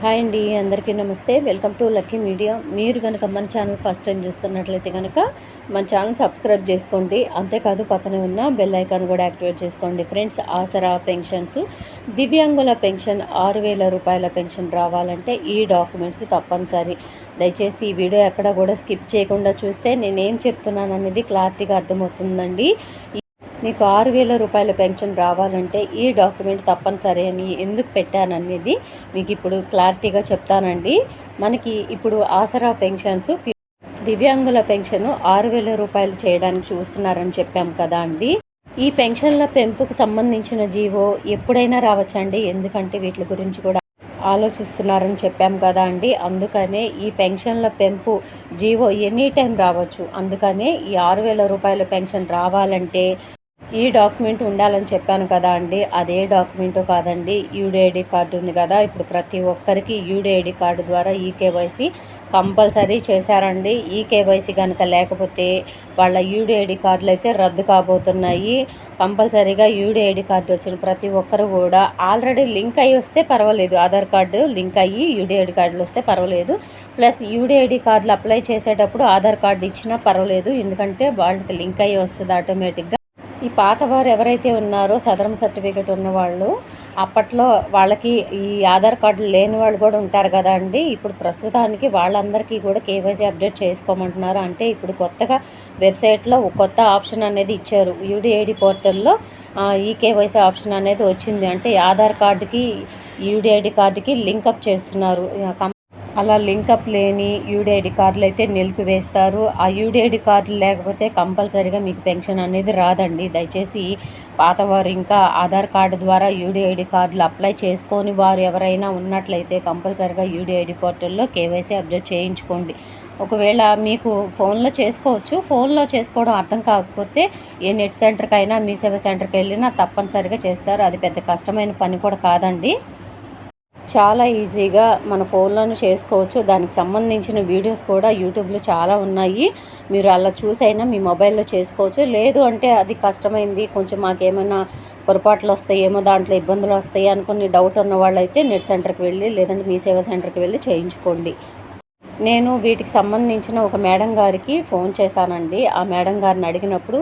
Hi అండి అందరికీ నమస్తే. Welcome to lucky media. మీరు కనుక మన ఛానల్ ఫస్ట్ టైం చూస్తున్నట్లయితే కనుక మన ఛానల్ సబ్స్క్రైబ్ చేసుకోండి. అంతేకాదు పక్కనే ఉన్న బెల్ ఐకాన్ కూడా యాక్టివేట్ చేసుకోండి. ఫ్రెండ్స్ ఆసరా పెన్షన్స్ దివ్యాంగుల పెన్షన్ ఆరు వేల రూపాయల పెన్షన్ రావాలంటే ఈ డాక్యుమెంట్స్ తప్పనిసరి. దయచేసి ఈ వీడియో ఎక్కడ కూడా స్కిప్ చేయకుండా చూస్తే నేనేం చెప్తున్నాను అనేది క్లారిటీగా అర్థమవుతుందండి. మీకు ఆరు వేల రూపాయల పెన్షన్ రావాలంటే ఈ డాక్యుమెంట్ తప్పనిసరి అని ఎందుకు పెట్టాననేది మీకు ఇప్పుడు క్లారిటీగా చెప్తానండి. మనకి ఇప్పుడు ఆసరా పెన్షన్స్ దివ్యాంగుల పెన్షన్ ఆరు వేల రూపాయలు చేయడానికి చూస్తున్నారని చెప్పాం కదా అండి. ఈ పెన్షన్ల పెంపుకు సంబంధించిన జీవో ఎప్పుడైనా రావచ్చండి? ఎందుకంటే వీటి గురించి కూడా ఆలోచిస్తున్నారని చెప్పాం కదా అండి. అందుకనే ఈ పెన్షన్ల పెంపు జీవో ఎనీ టైం రావచ్చు. అందుకనే ఈ ఆరు వేల రూపాయల పెన్షన్ రావాలంటే ఈ డాక్యుమెంట్ ఉండాలని చెప్పాను కదా అండి. అదే డాక్యుమెంట్ కాదండి. యూడిఐడి కార్డు ఉంది కదా. ఇప్పుడు ప్రతి ఒక్కరికి యూడిఐడి కార్డు ద్వారా ఈ కేవైసీ కంపల్సరీ చేశారండి. ఈ కేవైసీ కనుక లేకపోతే వాళ్ళ యూడిఐడి కార్డులు అయితే రద్దు కాబోతున్నాయి. కంపల్సరీగా యూడిఐడి కార్డు వచ్చిన ప్రతి ఒక్కరు కూడా ఆల్రెడీ లింక్ అయ్యి వస్తే పర్వాలేదు. ఆధార్ కార్డు లింక్ అయ్యి యూడిఐడి కార్డులు వస్తే పర్వాలేదు. ప్లస్ యూడిఐడి కార్డులు అప్లై చేసేటప్పుడు ఆధార్ కార్డు ఇచ్చినా పర్వాలేదు. ఎందుకంటే వాళ్ళకి లింక్ అయ్యి వస్తుంది ఆటోమేటిక్గా. ఈ పాత వారు ఎవరైతే ఉన్నారో సదరం సర్టిఫికేట్ ఉన్నవాళ్ళు అప్పట్లో వాళ్ళకి ఈ ఆధార్ కార్డు లేని వాళ్ళు కూడా ఉంటారు కదా అండి. ఇప్పుడు ప్రస్తుతానికి వాళ్ళందరికీ కూడా కేవైసీ అప్డేట్ చేసుకోమంటున్నారు. అంటే ఇప్పుడు కొత్తగా వెబ్సైట్లో కొత్త ఆప్షన్ అనేది ఇచ్చారు. యూడిఐడి పోర్టల్లో ఈ కేవైసీ ఆప్షన్ అనేది వచ్చింది. అంటే ఆధార్ కార్డుకి యూడిఐడి కార్డుకి లింకప్ చేస్తున్నారు. అలా లింకప్ లేని యూడిఐడి కార్డులు అయితే నిలిపివేస్తారు. ఆ యూడిఐడి కార్డులు లేకపోతే కంపల్సరీగా మీకు పెన్షన్ అనేది రాదండి. దయచేసి పాతవారు ఇంకా ఆధార్ కార్డు ద్వారా యూడిఐడి కార్డులు అప్లై చేసుకొని వారు ఎవరైనా ఉన్నట్లయితే కంపల్సరీగా యూడిఐడి పోర్టల్లో కేవైసీ అప్డేట్ చేయించుకోండి. ఒకవేళ మీకు ఫోన్లో చేసుకోవచ్చు. ఫోన్లో చేసుకోవడం అర్థం కాకపోతే ఏ నెట్ సెంటర్కి అయినా మీ సేవ సెంటర్కి వెళ్ళినా తప్పనిసరిగా చేస్తారు. అది పెద్ద కష్టమైన పని కూడా కాదండి. చాలా ఈజీగా మన ఫోన్లోనే చేసుకోవచ్చు. దానికి సంబంధించిన వీడియోస్ కూడా యూట్యూబ్లో చాలా ఉన్నాయి. మీరు అలా చూసైనా మీ మొబైల్లో చేసుకోవచ్చు. లేదు అంటే అది కష్టమైంది కొంచెం మాకేమైనా పొరపాట్లు వస్తాయి ఏమో దాంట్లో ఇబ్బందులు వస్తాయి అనుకుని డౌట్ ఉన్న వాళ్ళైతే నెట్ సెంటర్కి వెళ్ళి లేదంటే మీ సేవ సెంటర్కి వెళ్ళి చేయించుకోండి. నేను వీటికి సంబంధించిన ఒక మేడం గారికి ఫోన్ చేశానండి. ఆ మేడం గారిని అడిగినప్పుడు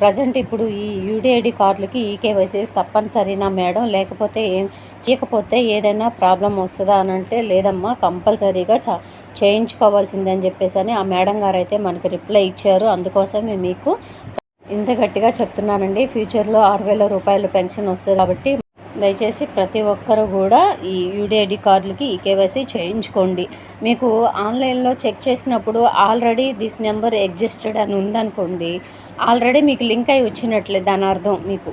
ప్రజెంట్ ఇప్పుడు ఈ యూడిఐడి కార్డులకి ఈకేవైసీ తప్పనిసరినా మేడం లేకపోతే ఏం చేయకపోతే ఏదైనా ప్రాబ్లం వస్తుందా అని అంటే లేదమ్మా కంపల్సరీగా చ చేయించుకోవాల్సిందే అని చెప్పేసి అని ఆ మేడం గారు అయితే మనకి రిప్లై ఇచ్చారు. అందుకోసమే మీకు ఇంత గట్టిగా చెప్తున్నానండి. ఫ్యూచర్లో ఆరు వేల రూపాయలు పెన్షన్ వస్తుంది కాబట్టి దయచేసి ప్రతి ఒక్కరు కూడా ఈ యూడిఐడి కార్డులకి ఈ కేవైసీ చేయించుకోండి. మీకు ఆన్లైన్లో చెక్ చేసినప్పుడు ఆల్రెడీ దిస్ నెంబర్ ఎగ్జిస్టెడ్ అని ఉందనుకోండి ఆల్రెడీ మీకు లింక్ అయి వచ్చినట్లే దాని అర్థం మీకు.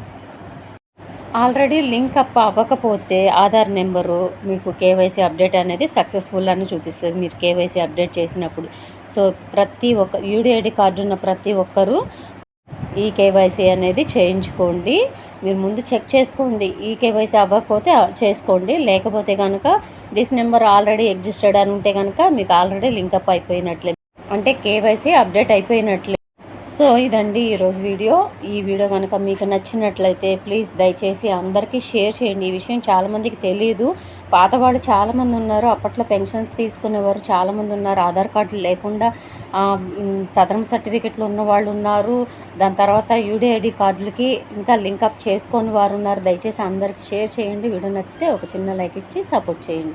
ఆల్రెడీ లింక్ అప్ అవ్వకపోతే ఆధార్ నెంబరు మీకు కేవైసీ అప్డేట్ అనేది సక్సెస్ఫుల్ అని చూపిస్తుంది మీరు కేవైసీ అప్డేట్ చేసినప్పుడు. సో ప్రతి ఒక్క యూడిఐడి కార్డు ఉన్న ప్రతి ఒక్కరూ ఈ కేవైసీ అనేది చేయించుకోండి. మీరు ముందు చెక్ చేసుకోండి ఈ కేవైసీ అవ్వకపోతే చేసుకోండి. లేకపోతే కనుక దిస్ నెంబర్ ఆల్రెడీ ఎగ్జిస్టెడ్ అని ఉంటే కనుక మీకు ఆల్రెడీ లింకప్ అయిపోయినట్లే. అంటే కేవైసీ అప్డేట్ అయిపోయినట్లే. సో ఇదండి ఈరోజు వీడియో. ఈ వీడియో కనుక మీకు నచ్చినట్లయితే ప్లీజ్ దయచేసి అందరికీ షేర్ చేయండి. ఈ విషయం చాలామందికి తెలియదు పాతవాళ్ళు చాలామంది ఉన్నారు. అప్పట్లో పెన్షన్స్ తీసుకునేవారు చాలామంది ఉన్నారు. ఆధార్ కార్డులు లేకుండా సదరం సర్టిఫికెట్లు ఉన్న వాళ్ళు ఉన్నారు. దాని తర్వాత యూడిఐడి కార్డులకి ఇంకా లింకప్ చేసుకొని వారు ఉన్నారు. దయచేసి అందరికి షేర్ చేయండి. వీడియో నచ్చితే ఒక చిన్న లైక్ ఇచ్చి సపోర్ట్ చేయండి.